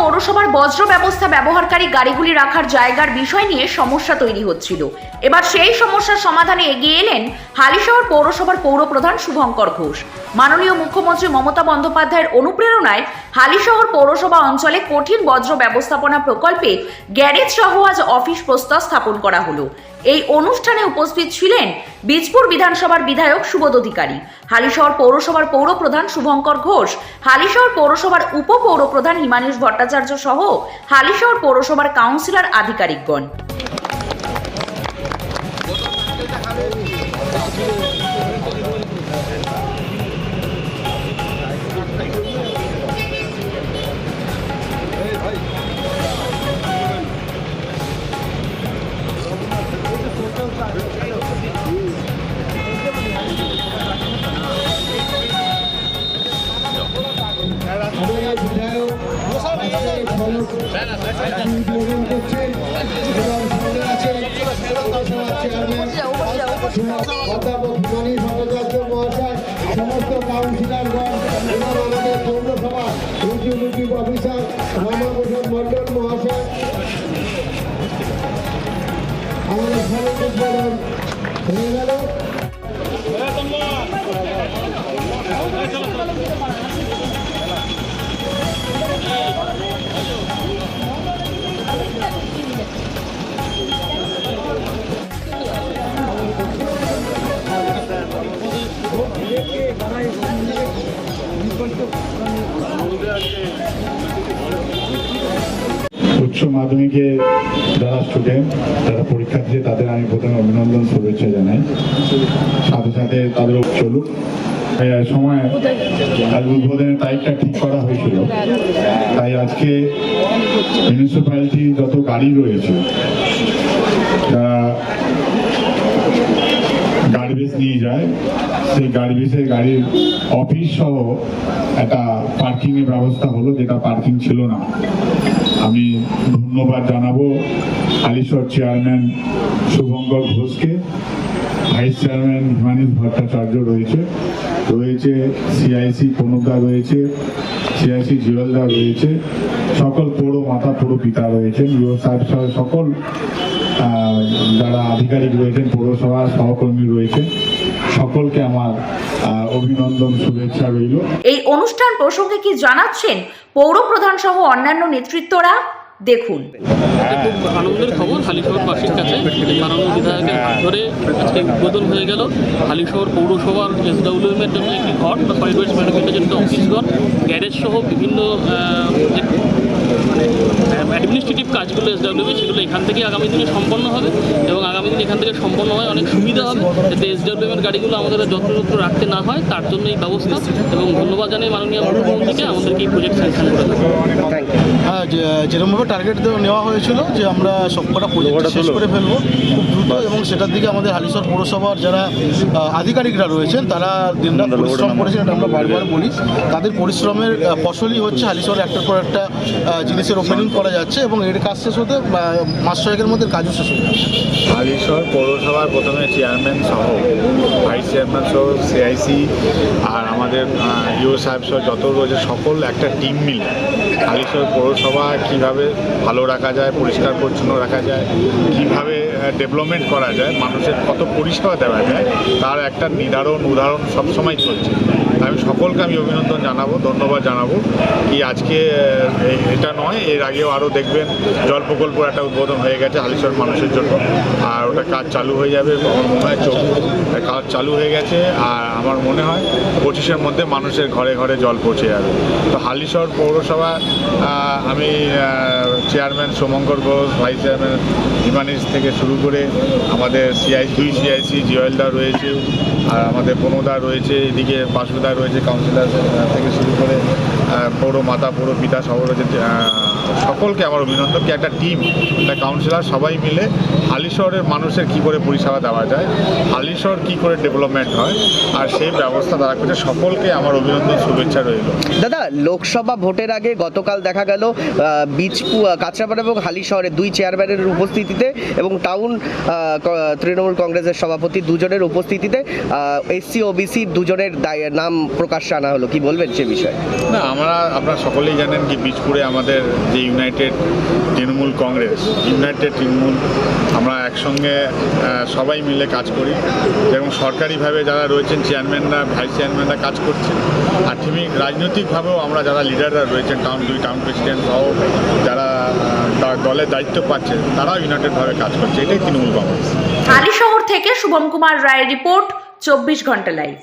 পৌরসভার বজ্র ব্যবস্থা ব্যবহারকারী গাড়িগুলি রাখার জায়গার বিষয় নিয়ে সমস্যা তৈরি হচ্ছিল। এবার সেই সমস্যার সমাধানে এগিয়ে এলেন হালিশহর পৌরসভার পৌরপ্রধান শুভঙ্কর ঘোষ। মাননীয় মুখ্যমন্ত্রী মমতা বন্দ্যোপাধ্যায়ের অনুপ্রেরণায় হালিশহর পৌরসভা অঞ্চলে কঠিন বজ্র ব্যবস্থাপনা প্রকল্পে গ্যারেজ সহ আজ অফিস প্রস্তাব স্থাপন করা হলো। এই অনুষ্ঠানে উপস্থিত ছিলেন বীজপুর বিধানসভার বিধায়ক সুবোধ অধিকারী, হালিশহর পৌরসভার পৌরপ্রধান শুভঙ্কর ঘোষ, হালিশহর পৌরসভার উপপৌরপ্রধান হিমানীশ ভট্টাচার্য সহ হালিশহর পৌরসভার কাউন্সিলর আধিকারিকগণ। সমস্ত কাউন্সিলরগণ এবং আমাদের পৌরসভা এক্সিকিউটিভ অফিসার রামাপ্রসাদ উচ্চ মাধ্যমিকে যারা স্টুডেন্ট যারা পরীক্ষা দিয়ে তাদের আমি প্রথমে অভিনন্দন, শুভেচ্ছা জানাই। সাথে সাথে তাদের চলুক। সময় আজ উদ্বোধনের তারিখটা ঠিক করা হয়েছিল। তাই আজকে মিউনিসিপ্যালিটি যত গাড়ি রয়েছে যারা গার্বেজ নিয়ে যায়, সেই গার্বেজের গাড়ির অফিস সহ একটা পার্কিং এর ব্যবস্থা হলো, যেটা পার্কিং ছিল না। আমি ধন্যবাদ জানাব হালিশহর চেয়ারম্যান শুভঙ্কর ঘোষকে। ভাইস চেয়ারম্যান হিমানীশ ভট্টাচার্য রয়েছে। রয়েছে সিআইসি প্রণবদা রয়েছে সিআইসি জিওলদা রয়েছে। সকল পৌর মাতা পৌর পিতা রয়েছেন ইউ সাহেব সহ সকল যারা আধিকারিক রয়েছেন পৌরসভার সহকর্মী রয়েছেন সকলকে আমার অভিনন্দন শুভেচ্ছা রইল। এই অনুষ্ঠান প্রসঙ্গে কি জানাচ্ছেন পৌরপ্রধান সহ অন্যান্য নেতৃত্বরা? দেখুন। আনন্দের খবর হালিশহরবাসীর কাছে। মাননীয় বিধায়কের হাত ধরে আজকে উদ্বোধন হয়ে গেল হালিশহর পৌরসভার এসডব্লিউএম এর জন্য একটি ঘর বা সলিড ওয়েস্ট ম্যানেজমেন্টের জন্য অফিস ঘর। গ্যারেজ সহ বিভিন্ন মানে অ্যাডমিনিস্ট্রেটিভ কাজগুলো এসডব্লিউএম সেগুলো এখান থেকে আগামী দিনে সম্পন্ন হবে এবং আগামী দিনে এখান থেকে সম্পন্ন হয় অনেক সুবিধা হবে যাতে এস এর গাড়িগুলো আমাদের যত্রতত্র রাখতে না হয়, তার জন্য এই ব্যবস্থা এবং ধন্যবাদ জানাই মাননীয় মুখ্যমন্ত্রীকে আমাদেরকে এই প্রজেক্ট স্যাংশন করে দেওয়ার জন্য। যেরকমভাবে টার্গেট নেওয়া হয়েছিল যে আমরা সবকটা প্রজেক্ট শেষ করে ফেলব খুব দ্রুত এবং সেটার দিকে আমাদের হালিশহর পৌরসভার যারা আধিকারিকরা রয়েছেন তারা দিনরাত পরিশ্রম করেছেন এটা আমরা বারবার বলি। তাদের পরিশ্রমের ফসলই হচ্ছে হালিশহরে একটার পর একটা জিনিসের ওপেনিং করা যাচ্ছে এবং এর কাজ শেষ হতে মাস ছয়েকের মধ্যে কাজও শেষ হয়ে যাচ্ছে। হালিশহর পৌরসভার প্রথমে চেয়ারম্যান সহ ভাইস চেয়ারম্যান সহ সিআইসি আর আমাদের ইউ সাহেব সহ যত রয়েছে সকল একটা টিম মিলে হালিশহর পৌরসভা কীভাবে ভালো রাখা যায়, পরিষ্কার পরিচ্ছন্ন রাখা যায়, কীভাবে ডেভেলপমেন্ট করা যায়, মানুষের কত পরিষেবা দেওয়া যায়, তার একটা নির্ধারণ উদাহরণ সবসময় চলছে। আমি সকলকে আমি অভিনন্দন জানাব, ধন্যবাদ জানাব কি আজকে এটা নয়, এর আগেও আরও দেখবেন জল প্রকল্প একটা উদ্বোধন হয়ে গেছে হালিশহর মানুষের জন্য। আর ওটা কাজ চালু হয়ে যাবে মনে হয় কাজ চালু হয়ে গেছে, আর আমার মনে হয় পঁচিশের মধ্যে মানুষের ঘরে ঘরে জল পৌঁছে যাবে। তো হালিশহর পৌরসভা আমি chairman Somankar Ghosh vice chairman Himanish থেকে শুরু করে আমাদের সিআই দুই সিআইসি জিওয়েলদা রয়েছে, আর আমাদের প্রণোদা রয়েছে, এদিকে বাসুদা রয়েছে কাউন্সিলর থেকে শুরু করে পৌর মাতা পৌর পিতা সহ রয়েছে সকলকে আমার অভিনন্দন। কি একটা টিম একটা কাউন্সিলর সবাই মিলে হালিশহরের মানুষের কি করে পরিষেবা দেওয়া যায় হালিশহর কি করে ডেভেলপমেন্ট হয়, আর সেই ব্যবস্থা তারা করছে। সকলকে আমার অভিনন্দন, শুভেচ্ছা রইল। দাদা, লোকসভা ভোটের আগে গতকাল দেখা গেল বীজপুর কাঁচরাপাড়া এবং হালি শহরে দুই চেয়ারম্যানের উপস্থিতিতে এবং টাউন তৃণমূল কংগ্রেসের সভাপতি দুজনের উপস্থিতিতে এসসি, ওবিসি দুজনের নাম প্রকাশ্যে আনা হলো। কি বলবেন সে বিষয়ে? না, আমরা, আপনারা সকলেই জানেন যে বীজপুরে আমাদের যে ইউনাইটেড তৃণমূল কংগ্রেস, ইউনাইটেড তৃণমূল, আমরা একসঙ্গে সবাই মিলে কাজ করি। এবং সরকারিভাবে যারা রয়েছেন চেয়ারম্যানরা ভাইস চেয়ারম্যানরা কাজ করছেন, আর ঠিক রাজনৈতিকভাবেও আমরা যারা লিডাররা রয়েছেন টাউন দুই টাউন প্রেসিডেন্ট সহ যারা দলের দায়িত্ব পাচ্ছেন তারাও ইউনাইটেডভাবে কাজ করছে। এটাই তৃণমূল কংগ্রেস। হালিশহর থেকে শুভম কুমার রায়ের রিপোর্ট চব্বিশ ঘণ্টা লাইভ